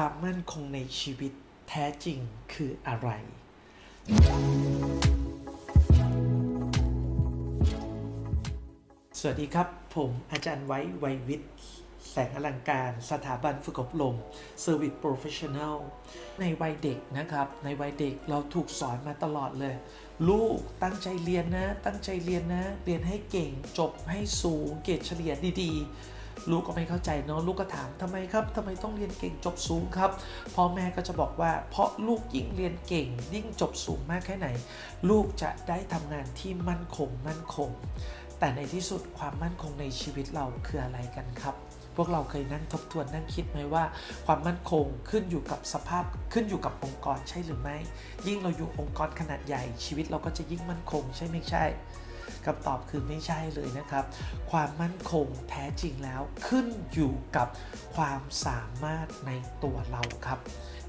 ความมั่นคงในชีวิตแท้จริงคืออะไร สวัสดีครับ ผมอาจารย์ไว้ไววิทย์ แสงอลังการสถาบันฝึกอบรม Service Professional ในวัยเด็กนะครับ ในวัยเด็กเราถูกสอนมาตลอดเลย ลูกตั้งใจเรียนนะ ตั้งใจเรียนนะ เรียนให้เก่งจบให้สูงเกรดเฉลี่ยดีๆ ลูกก็ไม่เข้าใจเนาะลูกก็ถามทำไมครับทำไมต้องเรียนเก่งจบสูงครับพ่อแม่ก็จะบอกว่า เพราะลูกยิ่งเรียนเก่ง ยิ่งจบสูงมากแค่ไหน ลูกจะได้ทำงานที่มั่นคงมั่นคง แต่ในที่สุดความมั่นคงในชีวิตเราคืออะไรกันครับพวกเราเคยนั่งทบทวนนั่งคิดไหมว่า ความมั่นคงขึ้นอยู่กับสภาพขึ้นอยู่กับองค์กรใช่หรือไม่ ยิ่งเราอยู่องค์กรขนาดใหญ่ชีวิตเราก็จะยิ่งมั่นคงใช่ไม่ใช่ คำตอบคือไม่ใช่เลยนะครับ ความมั่นคงแท้จริงแล้วขึ้นอยู่กับความสามารถในตัวเราครับ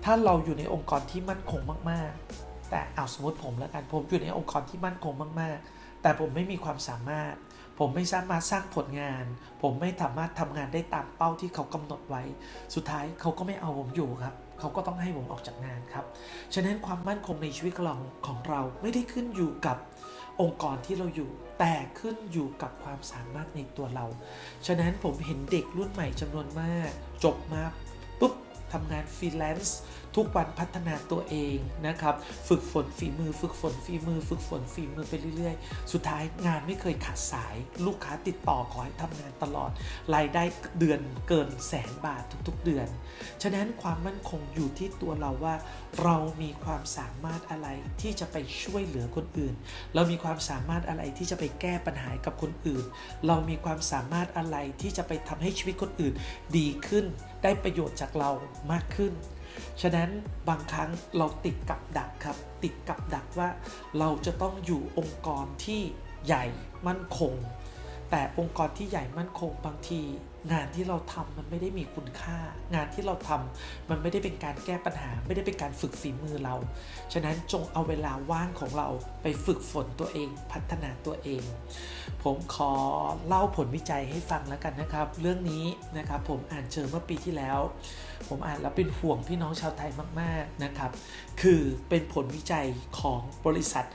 ถ้าเราอยู่ในองค์กรที่มั่นคงมากๆ แต่เอาสมมติผมแล้วกันผมอยู่ในองค์กรที่มั่นคงมาก ๆ แต่ผมไม่มีความสามารถ ผมไม่สามารถสร้างผลงาน ผมไม่สามารถทำงานได้ตามเป้าที่เขากำหนดไว้ สุดท้ายเขาก็ไม่เอาผมอยู่ครับ เขาก็ต้องให้ผมออกจากงานครับ ฉะนั้นความมั่นคงในชีวิตของของเราไม่ได้ขึ้นอยู่กับองค์กรที่เราอยู่ แต่ขึ้นอยู่กับความสามารถในตัวเรา ฉะนั้นผมเห็นเด็กรุ่นใหม่จำนวนมาก จบมาปุ๊บ ทำงานฟรีแลนซ์ทุกวันพัฒนาตัวเองนะครับ ฝึกฝนฝีมือ ฝึกฝนฝีมือ ฝึกฝนฝีมือไปเรื่อยๆ สุดท้ายงานไม่เคยขาดสายลูกค้าติดต่อขอให้ทำงานตลอด รายได้เดือนเกินแสนบาททุกๆเดือน ฉะนั้นความมั่นคงอยู่ที่ตัวเราว่า เรามีความสามารถอะไรที่จะไปช่วยเหลือคนอื่น เรามีความสามารถอะไรที่จะไปแก้ปัญหากับคนอื่น เรามีความสามารถอะไรที่จะไปทำให้ชีวิตคนอื่นดีขึ้น ได้ประโยชน์จากเรามากขึ้น ฉะนั้นบางครั้งเราติดกับดักครับ ติดกับดักว่าเราจะต้องอยู่องค์กรที่ใหญ่มั่นคง แต่องค์กรที่ใหญ่มั่นคงบางที งานที่เราทำมันไม่ได้มีคุณค่า งานที่เราทำมันไม่ได้เป็นการแก้ปัญหา ไม่ได้เป็นการฝึกฝีมือเรา ฉะนั้นจงเอาเวลาว่างของเราไปฝึกฝนตัวเอง พัฒนาตัวเอง ผมขอเล่าผลวิจัยให้ฟังแล้วกันนะครับ เรื่องนี้นะครับผมอ่านเจอเมื่อปีที่แล้ว ผมอ่านแล้วเป็นห่วงพี่น้องชาวไทยมากๆนะครับ คือเป็นผลวิจัยของบริษัท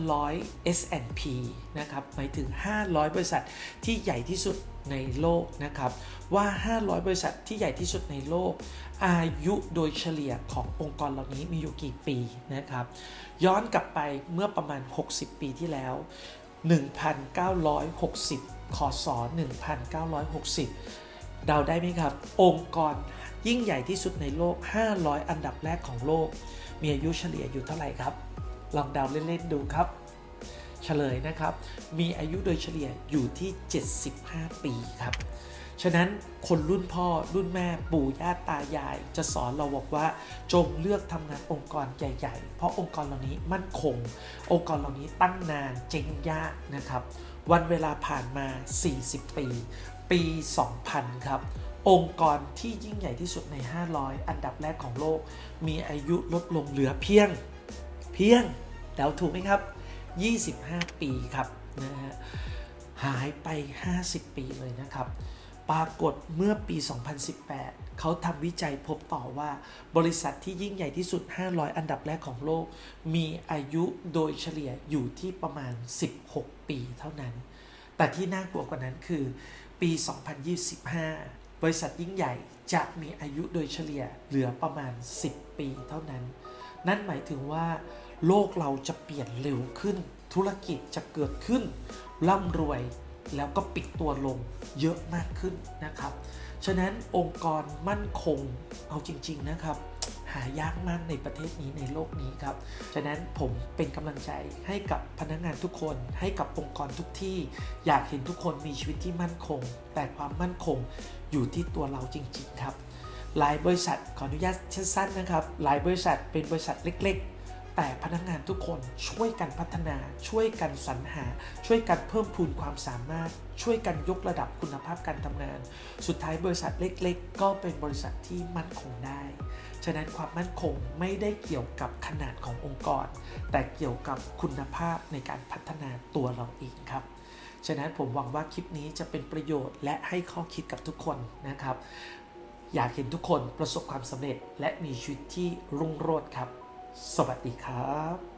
500 S&P นะครับหมายถึง 500 บริษัทที่ใหญ่ที่สุด ในโลกนะครับ ว่า 500 บริษัทที่ใหญ่ที่สุดในโลก อายุโดยเฉลี่ยขององค์กรเหล่านี้มีอยู่กี่ปีนะครับ ย้อนกลับไปเมื่อประมาณ 60 ปีที่แล้ว 1960 คศ 1960 เดาได้ไหมครับ องค์กรยิ่งใหญ่ที่สุดในโลก 500 อันดับแรกของโลก มีอายุเฉลี่ยอยู่เท่าไหร่ครับ ลองเดาเล่นๆดูครับ เฉลยนะครับ มีอายุโดยเฉลี่ยอยู่ที่ 75 ปีครับ ฉะนั้นคนรุ่นพ่อรุ่นแม่ปู่ย่าตายาย จะสอนเราบอกว่าจงเลือกทำงานองค์กรใหญ่ๆ เพราะองค์กรเหล่านี้มั่นคง องค์กรเหล่านี้ตั้งนานเจ๊งยากนะครับ วันเวลาผ่านมา 40 ปี ปี 2000 ครับองค์กรที่ยิ่งใหญ่ที่สุดใน 500 อันดับแรกของโลก มีอายุลดลงเหลือเพียง เพียงเดาถูกไหมครับ 25 ปีครับนะฮะหายไป 50 ปีเลยนะครับ ปรากฏเมื่อปี 2018 เขาทำวิจัยพบต่อว่า บริษัทที่ยิ่งใหญ่ที่สุด 500 อันดับแรกของโลก มีอายุโดยเฉลี่ยอยู่ที่ประมาณ 16 ปีเท่านั้น แต่ที่น่ากลัวกว่านั้นคือ ปี 2025 บริษัทยิ่งใหญ่จะมีอายุโดยเฉลี่ยเหลือประมาณ 10 ปีเท่านั้น นั่นหมายถึงว่า โลกเราจะเปลี่ยนเร็วขึ้น ธุรกิจจะเกิดขึ้น ร่ำรวยแล้วก็ปิดตัวลงเยอะมากขึ้นนะครับ ฉะนั้นองค์กรมั่นคงเอาจริง ๆนะครับ หายากมากในประเทศนี้ในโลกนี้ครับ ฉะนั้นผมเป็นกำลังใจให้กับพนักงานทุกคนให้กับองค์กรทุกที่ อยากเห็นทุกคนมีชีวิตที่มั่นคง แต่ความมั่นคงอยู่ที่ตัวเราจริง ๆ ครับหลายบริษัทขออนุญาตสั้นๆนะครับ หลายบริษัทเป็นบริษัทเล็ก ๆ แต่พนักงานทุกคนช่วยกันพัฒนา ช่วยกันสรรหา ช่วยกันเพิ่มพูนความสามารถ ช่วยกันยกระดับคุณภาพการทำงาน สุดท้ายบริษัทเล็กๆ ก็เป็นบริษัทที่มั่นคงได้ ฉะนั้นความมั่นคงไม่ได้เกี่ยวกับขนาดขององค์กร แต่เกี่ยวกับคุณภาพในการพัฒนาตัวเราเองครับฉะนั้นผมหวังว่าคลิปนี้จะเป็นประโยชน์และให้ข้อคิดกับทุกคนนะครับ อยากเห็นทุกคนประสบความสำเร็จและมีชีวิตที่รุ่งโรจน์ครับ สวัสดีครับ